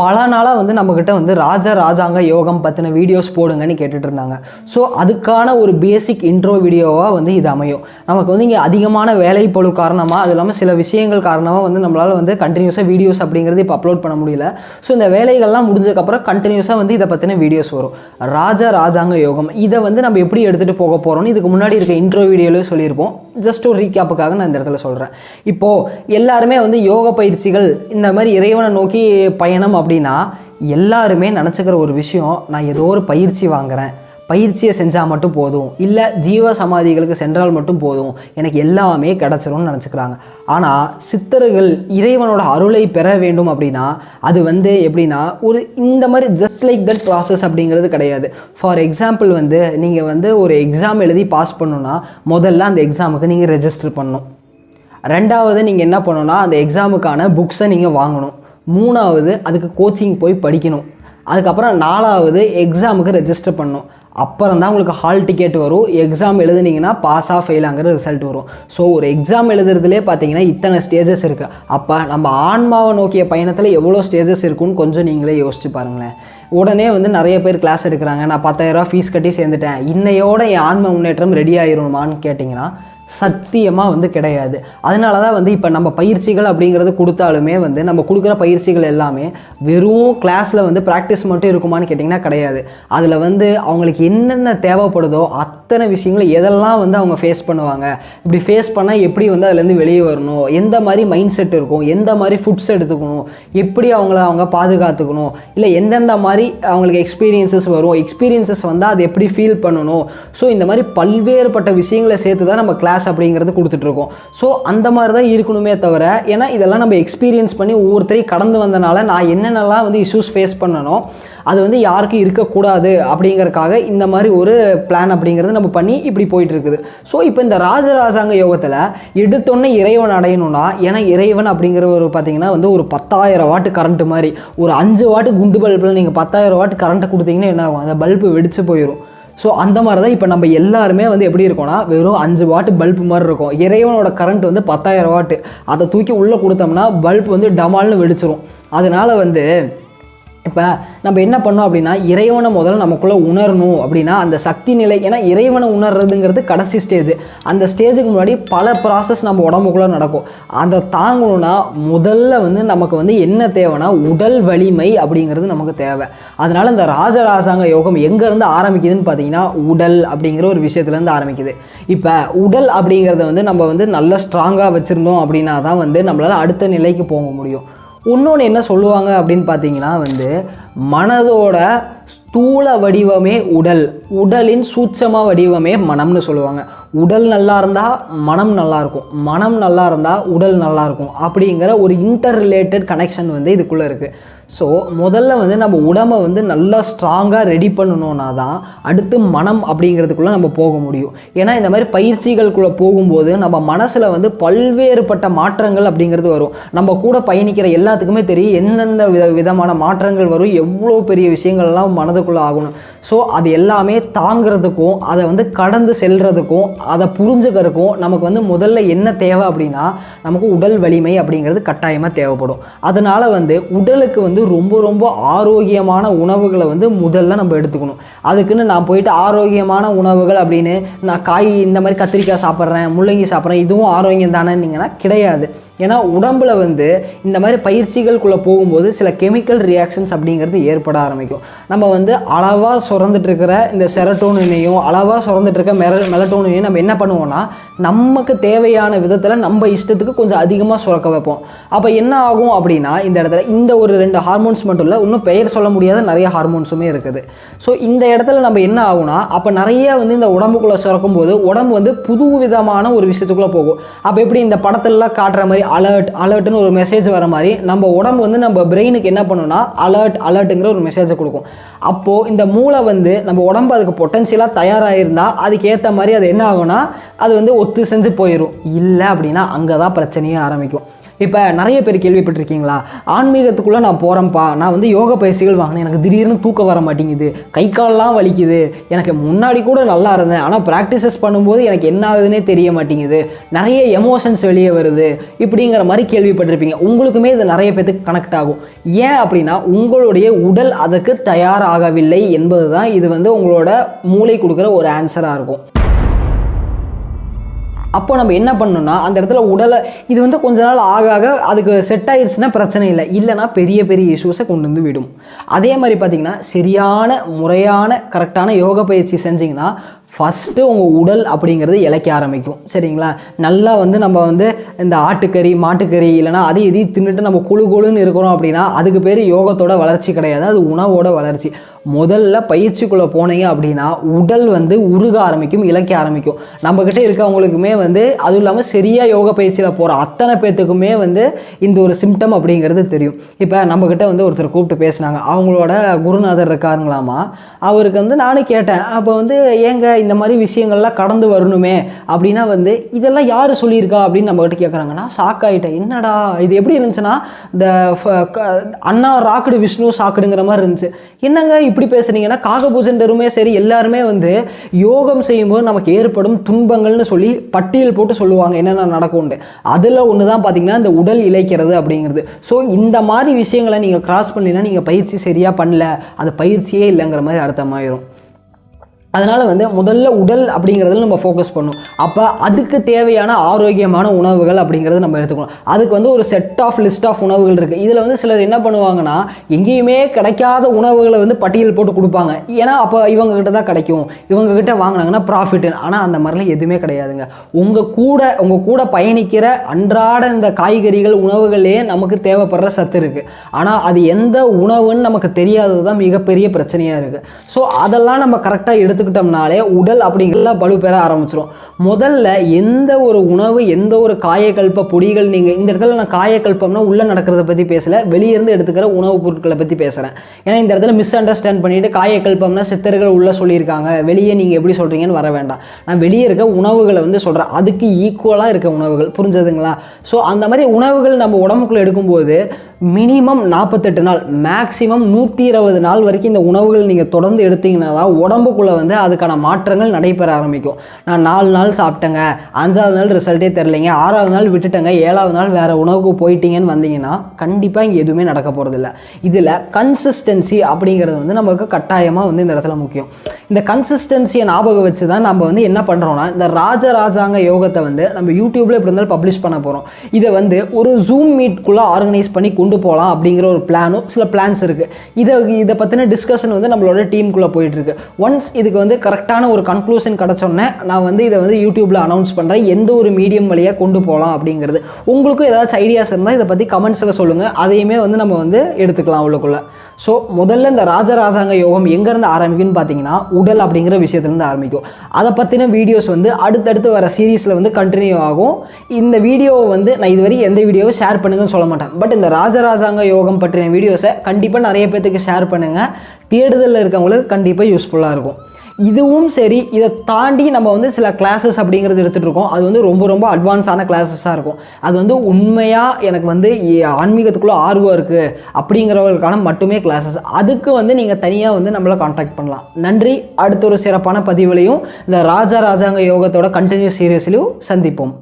பல நாளாக வந்து நம்மக்கிட்ட வந்து ராஜ ராஜாங்க யோகம் பற்றின வீடியோஸ் போடுங்கன்னு கேட்டுட்டு இருந்தாங்க ஸோ அதுக்கான ஒரு பேசிக் இன்ட்ரோ வீடியோவாக வந்து இது அமையும். நமக்கு வந்து இங்கே அதிகமான வேலை பொழு காரணமாக அது இல்லாமல் சில விஷயங்கள் காரணமாக வந்து நம்மளால் வந்து கண்டினியூஸாக வீடியோஸ் அப்படிங்கிறது இப்போ அப்லோட் பண்ண முடியல. ஸோ இந்த வேலைகள்லாம் முடிஞ்சதுக்கப்புறம் கண்டினியூஸாக வந்து இதை பற்றின வீடியோஸ் வரும். ராஜ ராஜாங்க யோகம். இதை வந்து நம்ம எப்படி எடுத்துகிட்டு போக போகிறோம்னு இதுக்கு முன்னாடி இருக்க இன்ட்ரோ வீடியோலேயே சொல்லியிருப்போம். ஜஸ்ட் ஒரு ரீகேப்புக்காக நான் இந்த இடத்துல சொல்கிறேன் இப்போது எல்லாருமே வந்து யோக பயிற்சிகள் இந்த மாதிரி இறைவனை நோக்கி பயணம் அப்படி அப்படின்னா எல்லாருமே நினச்சிக்கிற ஒரு விஷயம் நான் ஏதோ ஒரு பயிற்சி வாங்குறேன். பயிற்சியை செஞ்சால் மட்டும் போதும். இல்லை ஜீவ சமாதிகளுக்கு சென்றால் மட்டும் போதும். எனக்கு எல்லாமே கிடச்சிரும்னு நினச்சிக்கிறாங்க. ஆனால் சித்தர்கள் இறைவனோட அருளை பெற வேண்டும் அப்படின்னா அது வந்து எப்படின்னா ஒரு இந்த மாதிரி ஜஸ்ட் லைக் தட் ப்ராசஸ் அப்படிங்கிறது கிடையாது. ஃபார் எக்ஸாம்பிள் வந்து நீங்கள் வந்து ஒரு எக்ஸாம் எழுதி பாஸ் பண்ணணுன்னா முதல்ல அந்த எக்ஸாமுக்கு நீங்கள் ரெஜிஸ்டர் பண்ணணும். ரெண்டாவது நீங்கள் என்ன பண்ணணும்னா அந்த எக்ஸாமுக்கான புக்ஸை நீங்கள் வாங்கணும். மூணாவது அதுக்கு கோச்சிங் போய் படிக்கணும். அதுக்கப்புறம் நாலாவது எக்ஸாமுக்கு ரெஜிஸ்டர் பண்ணணும். அப்புறம் தான் உங்களுக்கு ஹால் டிக்கெட் வரும். எக்ஸாம் எழுதுனீங்கன்னா பாஸாக ஃபெயிலாங்கிற ரிசல்ட் வரும். ஸோ ஒரு எக்ஸாம் எழுதுறதுலே பார்த்தீங்கன்னா இத்தனை ஸ்டேஜஸ் இருக்குது அப்போ நம்ம ஆன்மாவை நோக்கிய பயணத்தில் எவ்வளோ ஸ்டேஜஸ் இருக்குன்னு கொஞ்சம் நீங்களே யோசிச்சு பாருங்களேன். உடனே வந்து நிறைய பேர் கிளாஸ் எடுக்கிறாங்க. நான் பத்தாயிரரூவா ஃபீஸ் கட்டி சேர்ந்துட்டேன். இன்னையோட என் ஆன்ம முன்னேற்றம் ரெடி ஆயிருமான்னு கேட்டிங்கன்னா சத்தியமாக வந்து கிடையாது. அதனால தான் வந்து இப்போ நம்ம பயிற்சிகள் அப்படிங்கிறது கொடுத்தாலுமே வந்து நம்ம கொடுக்குற பயிற்சிகள் எல்லாமே வெறும் கிளாஸில் வந்து ப்ராக்டிஸ் மட்டும் இருக்குமான்னு கேட்டிங்கன்னா கிடையாது. அதில் வந்து அவங்களுக்கு என்னென்ன தேவைப்படுதோ அத்தனை விஷயங்களை எதெல்லாம் வந்து அவங்க ஃபேஸ் பண்ணுவாங்க. இப்படி ஃபேஸ் பண்ணால் எப்படி வந்து அதுலேருந்து வெளியே வரணும்? எந்த மாதிரி மைண்ட் செட் இருக்கும்? எந்த மாதிரி ஃபுட்ஸ் எடுத்துக்கணும்? எப்படி அவங்கள அவங்க பாதுகாத்துக்கணும்? இல்லை எந்தெந்த மாதிரி அவங்களுக்கு எக்ஸ்பீரியன்சஸ் வரும்? எக்ஸ்பீரியன்சஸ் வந்தால் அது எப்படி ஃபீல் பண்ணணும்? ஸோ இந்த மாதிரி பல்வேறுபட்ட விஷயங்களை சேர்த்து தான் நம்ம கிளாஸ் அப்படிங்கிறது கொடுத்துட்ருக்கோம். ஸோ அந்த மாதிரி தான் இருக்கணுமே தவிர ஏன்னா இதெல்லாம் நம்ம எக்ஸ்பீரியன்ஸ் பண்ணி ஒவ்வொருத்தரையும் கடந்து வந்தனால நான் என்னென்னலாம் வந்து இஷ்யூஸ் ஃபேஸ் பண்ணணும் அது வந்து யாருக்கும் இருக்கக்கூடாது அப்படிங்கறக்காக இந்த மாதிரி ஒரு பிளான் அப்படிங்கிறது நம்ம பண்ணி இப்படி போயிட்டு இருக்குது ஸோ இப்போ இந்த ராஜராஜாங்க யோகத்தில் எடுத்தோன்னே இறைவன் அடையணும்னா ஏன்னா இறைவன் அப்படிங்கிற ஒரு பார்த்தீங்கன்னா வந்து ஒரு பத்தாயிரம் வாட்டு கரண்ட்டு மாதிரி ஒரு அஞ்சு வாட்டு குண்டு பல்பில் நீங்கள் பத்தாயிரம் வாட்டு கரண்ட்டை கொடுத்தீங்கன்னா என்ன ஆகும்? அந்த பல்பு வெடிச்சு போயிடும் ஸோ அந்த மாதிரி தான் இப்போ நம்ம எல்லாருமே வந்து எப்படி இருக்கோம்னா வெறும் அஞ்சு வாட்டு பல்ப் மாதிரி இருக்கும். இறைவனோட கரண்ட் வந்து பத்தாயிரம் வாட்டு. அதை தூக்கி உள்ளே கொடுத்தோம்னா பல்ப் வந்து டமால்னு வெடிச்சிரும். அதனால் வந்து இப்போ நம்ம என்ன பண்ணோம் அப்படின்னா இறைவனை முதல்ல நமக்குள்ளே உணரணும் அப்படின்னா அந்த சக்தி நிலை ஏன்னா இறைவனை உணர்றதுங்கிறது கடைசி ஸ்டேஜ் அந்த ஸ்டேஜுக்கு முன்னாடி பல ப்ராசஸ் நம்ம உடம்புக்குள்ளே நடக்கும். அதை தாங்கணும்னா முதல்ல வந்து நமக்கு வந்து என்ன தேவைன்னா உடல் வலிமை அப்படிங்கிறது நமக்கு தேவை. அதனால் இந்த ராஜராசாங்க யோகம் எங்கேருந்து ஆரம்பிக்குதுன்னு பார்த்தீங்கன்னா உடல் அப்படிங்கிற ஒரு விஷயத்துலேருந்து ஆரம்பிக்குது. இப்போ உடல் அப்படிங்கிறத வந்து நம்ம வந்து நல்ல ஸ்ட்ராங்காக வச்சுருந்தோம் அப்படின்னா தான் வந்து நம்மளால் அடுத்த நிலைக்கு போக முடியும். இன்னொன்று என்ன சொல்லுவாங்க அப்படின்னு பார்த்தீங்கன்னா வந்து மனதோட ஸ்தூல வடிவமே உடல் உடலின் சூட்சம வடிவமே மனம்னு சொல்லுவாங்க. உடல் நல்லா இருந்தால் மனம் நல்லா இருக்கும். மனம் நல்லா இருந்தால் உடல் நல்லா இருக்கும். அப்படிங்கிற ஒரு இன்டர் ரிலேட்டட் கனெக்ஷன் வந்து இதுக்குள்ளே இருக்குது ஸோ முதல்ல வந்து நம்ம உடம்பை வந்து நல்லா ஸ்ட்ராங்காக ரெடி பண்ணணும்னா தான் அடுத்து மனம் அப்படிங்கிறதுக்குள்ளே நம்ம போக முடியும். ஏன்னா இந்த மாதிரி பயிற்சிகளுக்குள்ளே போகும்போது நம்ம மனசில் வந்து பல்வேறுபட்ட மாற்றங்கள் அப்படிங்கிறது வரும். நம்ம கூட பயணிக்கிற எல்லாத்துக்குமே தெரியும் எந்தெந்த வித விதமான மாற்றங்கள் வரும் எவ்வளோ பெரிய விஷயங்கள்லாம் மனதுக்குள்ளே ஆகணும். ஸோ அது எல்லாமே தாங்கிறதுக்கும் அதை வந்து கடந்து செல்கிறதுக்கும் அதை புரிஞ்சுக்கிறதுக்கும் நமக்கு வந்து முதல்ல என்ன தேவை அப்படின்னா நமக்கு உடல் வலிமை அப்படிங்கிறது கட்டாயமாக தேவைப்படும். அதனால் வந்து உடலுக்கு வந்து ரொம்ப ரொம்ப ஆரோக்கியமான உணவுகளை வந்து முதல்ல நம்ம எடுத்துக்கணும். அதுக்குன்னு நான் போயிட்டு ஆரோக்கியமான உணவுகள் அப்படின்னு நான் காய் இந்த மாதிரி கத்திரிக்காய் சாப்பிட்றேன் முள்ளங்கி சாப்பிட்றேன் இதுவும் ஆரோக்கியம் தானேன்னீங்கன்னா கிடையாது. ஏன்னா உடம்புல வந்து இந்த மாதிரி பயிற்சிகளுக்குள்ளே போகும்போது சில கெமிக்கல் ரியாக்ஷன்ஸ் அப்படிங்கிறது ஏற்பட ஆரம்பிக்கும். நம்ம வந்து அளவாக சுரந்துட்டு இருக்கிற இந்த செரட்டோனினையும் அளவாக சுரந்துட்டு இருக்க மெர மெலட்டோனினையும் நம்ம என்ன பண்ணுவோம்னா நமக்கு தேவையான விதத்தில் நம்ம இஷ்டத்துக்கு கொஞ்சம் அதிகமாக சுரக்க வைப்போம். அப்போ என்ன ஆகும் அப்படின்னா இந்த இடத்துல இந்த ஒரு ரெண்டு ஹார்மோன்ஸ் மட்டும் இல்லை இன்னும் பெயர் சொல்ல முடியாத நிறைய ஹார்மோன்ஸுமே இருக்குது. ஸோ இந்த இடத்துல நம்ம என்ன ஆகும்னா அப்போ நிறைய வந்து இந்த உடம்புக்குள்ளே சுரக்கும் போது உடம்பு வந்து புது விதமான ஒரு விஷயத்துக்குள்ளே போகும். அப்போ எப்படி இந்த படத்துலலாம் காட்டுற மாதிரி அலர்ட் அலர்ட்னு ஒரு மெசேஜ் வர மாதிரி நம்ம உடம்பு வந்து நம்ம பிரெயினுக்கு என்ன பண்ணுன்னா அலர்ட் அலர்ட்டுங்கிற ஒரு மெசேஜை கொடுக்கும். அப்போது இந்த மூளை வந்து நம்ம உடம்பு அதுக்கு பொட்டன்ஷியலாக தயாராகிருந்தால் அதுக்கு ஏற்ற மாதிரி அது என்ன ஆகும்னா அது வந்து ஒத்து செஞ்சு போயிடும் இல்லை அப்படின்னா அங்கே தான் பிரச்சனையே ஆரம்பிக்கும். இப்போ நிறைய பேர் கேள்விப்பட்டிருக்கீங்களா? ஆன்மீகத்துக்குள்ளே நான் போகிறேன்ப்பா நான் வந்து யோக பயிற்சிகள் வாங்கினேன். எனக்கு திடீர்னு தூக்கம் வர மாட்டேங்குது. கை கால்லாம் வலிக்குது. எனக்கு முன்னாடி கூட நல்லா இருந்தேன். ஆனால் ப்ராக்டிசஸ் பண்ணும்போது எனக்கு என்ன ஆகுதுன்னே தெரிய மாட்டேங்குது. நிறைய எமோஷன்ஸ் வெளியே வருது. இப்படிங்கிற மாதிரி கேள்விப்பட்டிருப்பீங்க. உங்களுக்குமே இது நிறைய பேத்துக்கு கனெக்ட் ஆகும். ஏன் அப்படின்னா உங்களுடைய உடல் அதற்கு தயாராகவில்லை என்பது தான் இது வந்து உங்களோட மூளை கொடுக்குற ஒரு ஆன்சராக இருக்கும். அப்போ நம்ம என்ன பண்ணணும்னா அந்த இடத்துல உடலை இது வந்து கொஞ்ச நாள் ஆக ஆக அதுக்கு செட் ஆயிடுச்சுன்னா பிரச்சனை இல்லை. இல்லைனா பெரிய பெரிய இஷ்யூஸை கொண்டு வந்து விடும். அதே மாதிரி பார்த்திங்கன்னா சரியான முறையான கரெக்டான யோக பயிற்சி செஞ்சிங்கன்னா ஃபஸ்ட்டு உங்கள் உடல் அப்படிங்கிறது இழைக்க ஆரம்பிக்கும். சரிங்களா? நல்லா வந்து நம்ம வந்து இந்த ஆட்டுக்கறி மாட்டுக்கறி இல்லைனா அதையும் இதையும் தின்னுட்டு நம்ம குழு குழுன்னு இருக்கிறோம் அப்படின்னா அதுக்கு பேர் யோகத்தோட வளர்ச்சி கிடையாது. அது உணவோட வளர்ச்சி. முதல்ல பயிற்சிக்குள்ளே போனீங்க அப்படின்னா உடல் வந்து உருக ஆரம்பிக்கும் இழைக்க ஆரம்பிக்கும். நம்மக்கிட்ட இருக்கவங்களுக்குமே வந்து அதுவும் இல்லாமல் சரியாக யோக பயிற்சியில் போகிற அத்தனை பேர்த்துக்குமே வந்து இந்த ஒரு சிம்டம் அப்படிங்கிறது தெரியும். இப்போ நம்மக்கிட்ட வந்து ஒருத்தர் கூப்பிட்டு பேசினாங்க. அவங்களோட குருநாதர் இருக்காருங்களாமா? அவருக்கு வந்து நானும் கேட்டேன். அப்போ வந்து ஏங்க இந்த மாதிரி விஷயங்கள்லாம் கடந்து வரணுமே அப்படின்னா வந்து இதெல்லாம் யார் சொல்லியிருக்கா அப்படின்னு நம்மக்கிட்ட கேட்குறாங்கன்னா ஷாக் ஆகிட்டேன் என்னடா இது எப்படி இருந்துச்சுன்னா இந்த ஃப- க- அண்ணா ராக்குடு விஷ்ணு சாக்குடுங்கிற மாதிரி இருந்துச்சு. என்னங்க இப்போ இப்படி பேசுனீங்கன்னா காகபூசண்டருமே சரி எல்லாருமே வந்து யோகம் செய்யும்போது நமக்கு ஏற்படும் துன்பங்கள்னு சொல்லி பட்டியல் போட்டு சொல்லுவாங்க என்னென்ன நடக்கும்னு. அதில் ஒன்று தான் பார்த்தீங்கன்னா இந்த உடல் இழைக்கிறது அப்படிங்கிறது. ஸோ இந்த மாதிரி விஷயங்களை நீங்கள் கிராஸ் பண்ணீங்கன்னா நீங்கள் பயிற்சி சரியாக பண்ணல. அது பயிற்சியே இல்லைங்கிற மாதிரி அர்த்தமாயிரும். அதனால் வந்து முதல்ல உடல் அப்படிங்கிறதுல நம்ம ஃபோக்கஸ் பண்ணும் அப்போ அதுக்கு தேவையான ஆரோக்கியமான உணவுகள் அப்படிங்கிறது நம்ம எடுத்துக்கணும். அதுக்கு வந்து ஒரு செட் ஆஃப் லிஸ்ட் ஆஃப் உணவுகள் இருக்குது இதில் வந்து சிலர் என்ன பண்ணுவாங்கன்னா எங்கேயுமே கிடைக்காத உணவுகளை வந்து பட்டியல் போட்டு கொடுப்பாங்க. ஏன்னா அப்போ இவங்ககிட்ட தான் கிடைக்கும். இவங்ககிட்ட வாங்கினாங்கன்னா ப்ராஃபிட் ஆனால் அந்த மாதிரிலாம் எதுவுமே கிடையாதுங்க. உங்கள் கூட உங்கள் கூட பயணிக்கிற அன்றாட இந்த காய்கறிகள் உணவுகள்லேயே நமக்கு தேவைப்படுற சத்து இருக்குது ஆனால் அது எந்த உணவுன்னு நமக்கு தெரியாதது தான் மிகப்பெரிய பிரச்சனையாக இருக்குது ஸோ அதெல்லாம் நம்ம கரெக்டாக எடுத்துக்கிட்டோம்னாலே உடல் அப்படிங்கிறத பலு பெற ஆரம்பிச்சிடும் முதல்ல எந்த ஒரு உணவு எந்த ஒரு காயக்கல்ப பொடிகள் நீங்கள் இந்த இடத்துல நான் காயக்கல்பம்னா உள்ளே நடக்கிறத பற்றி பேசலை வெளியே இருந்து எடுத்துக்கிற உணவுப் பொருட்களை பற்றி பேசுகிறேன் ஏன்னா இந்த இடத்துல மிஸ் அண்டர்ஸ்டாண்ட் பண்ணிட்டு காயக்கல்பம்னா சித்தர்கள் உள்ளே சொல்லியிருக்காங்க. வெளியே நீங்கள் எப்படி சொல்கிறீங்கன்னு வர வேண்டாம். நான் வெளியே இருக்க உணவுகளை வந்து சொல்கிறேன் அதுக்கு ஈக்குவலாக இருக்க உணவுகள். புரிஞ்சதுங்களா? ஸோ அந்த மாதிரி உணவுகள் நம்ம உடம்புக்குள்ளே எடுக்கும்போது மினிமம் நாற்பத்தெட்டு நாள் மேக்ஸிமம் நூற்றி இருபது நாள் வரைக்கும் இந்த உணவுகள் நீங்கள் தொடர்ந்து எடுத்தீங்கன்னா தான் உடம்புக்குள்ளே வந்து அதுக்கான மாற்றங்கள் நடைபெற ஆரம்பிக்கும். நான் நாலு நாள் சாப்பிட்டேங்க. அஞ்சாவது நாள் ரிசல்ட்டே தெரிலிங்க ஆறாவது நாள் விட்டுட்டேங்க. ஏழாவது நாள் வேறு உணவுக்கு போயிட்டீங்கன்னு வந்தீங்கன்னா கண்டிப்பாக இங்கே எதுவுமே நடக்க போகிறதில்ல இதில் கன்சிஸ்டன்சி அப்படிங்கிறது வந்து நமக்கு கட்டாயமாக வந்து இந்த இடத்துல முக்கியம். இந்த கன்சிஸ்டன்சியை ஞாபகம் வச்சு தான் நம்ம வந்து என்ன பண்ணுறோம்னா இந்த ராஜராஜாங்க யோகத்தை வந்து நம்ம யூடியூப்பில் எப்படி இருந்தாலும் பப்ளிஷ் பண்ண போகிறோம் இதை வந்து ஒரு ஜூம் மீட்குள்ளே ஆர்கனைஸ் பண்ணி கொண்டு போகலாம் அப்படிங்கிற ஒரு பிளானும் சில பிளான்ஸ் இருக்குது இதை இதை பற்றின டிஸ்கஷன் வந்து நம்மளோட டீமுக்குள்ளே போயிட்டுருக்கு ஒன்ஸ் இதுக்கு வந்து கரெக்டான ஒரு கன்க்ளூஷன் கிடச்சோன்னே நான் வந்து இதை வந்து யூடியூப்பில் அனௌன்ஸ் பண்ணுறேன் எந்த ஒரு மீடியம் வழியாக கொண்டு போகலாம் அப்படிங்கிறது. உங்களுக்கும் ஏதாச்சும் ஐடியாஸ் இருந்தால் இதை பற்றி கமெண்ட்ஸில் சொல்லுங்கள் அதையுமே வந்து நம்ம வந்து எடுத்துக்கலாம் உள்ளுக்குள்ளே. ஸோ முதல்ல இந்த ராஜராஜாங்க யோகம் எங்கேருந்து ஆரம்பிக்கும்னு பார்த்தீங்கன்னா உடல் அப்படிங்கிற விஷயத்துலேருந்து ஆரம்பிக்கும். அதை பற்றின வீடியோஸ் வந்து அடுத்தடுத்து வர சீரீஸில் வந்து கண்டினியூ ஆகும். இந்த வீடியோவை வந்து நான் இதுவரை எந்த வீடியோவும் ஷேர் பண்ணுங்கன்னு சொல்ல மாட்டேன். பட் இந்த ராஜராஜாங்க யோகம் பற்றின வீடியோஸை கண்டிப்பாக நிறைய பேர்த்துக்கு ஷேர் பண்ணுங்கள் தேடுதலில் இருக்கவங்களுக்கு கண்டிப்பாக யூஸ்ஃபுல்லாக இருக்கும். இதுவும் சரி இதை தாண்டி நம்ம வந்து சில கிளாஸஸ் அப்படிங்கிறது எடுத்துகிட்டு இருக்கோம் அது வந்து ரொம்ப ரொம்ப அட்வான்ஸான கிளாஸஸாக இருக்கும். அது வந்து உண்மையாக எனக்கு வந்து ஆன்மீகத்துக்குள்ளே ஆர்வம் இருக்குது அப்படிங்கிறவர்களுக்கான மட்டுமே கிளாஸஸ் அதுக்கு வந்து நீங்கள் தனியாக வந்து நம்மளை காண்டாக்ட் பண்ணலாம். நன்றி. அடுத்த ஒரு சிறப்பான பதிவுலையும் இந்த ராஜா ராஜாங்க யோகத்தோட கண்டினியூஸ் சீரியஸ்லையும் சந்திப்போம்.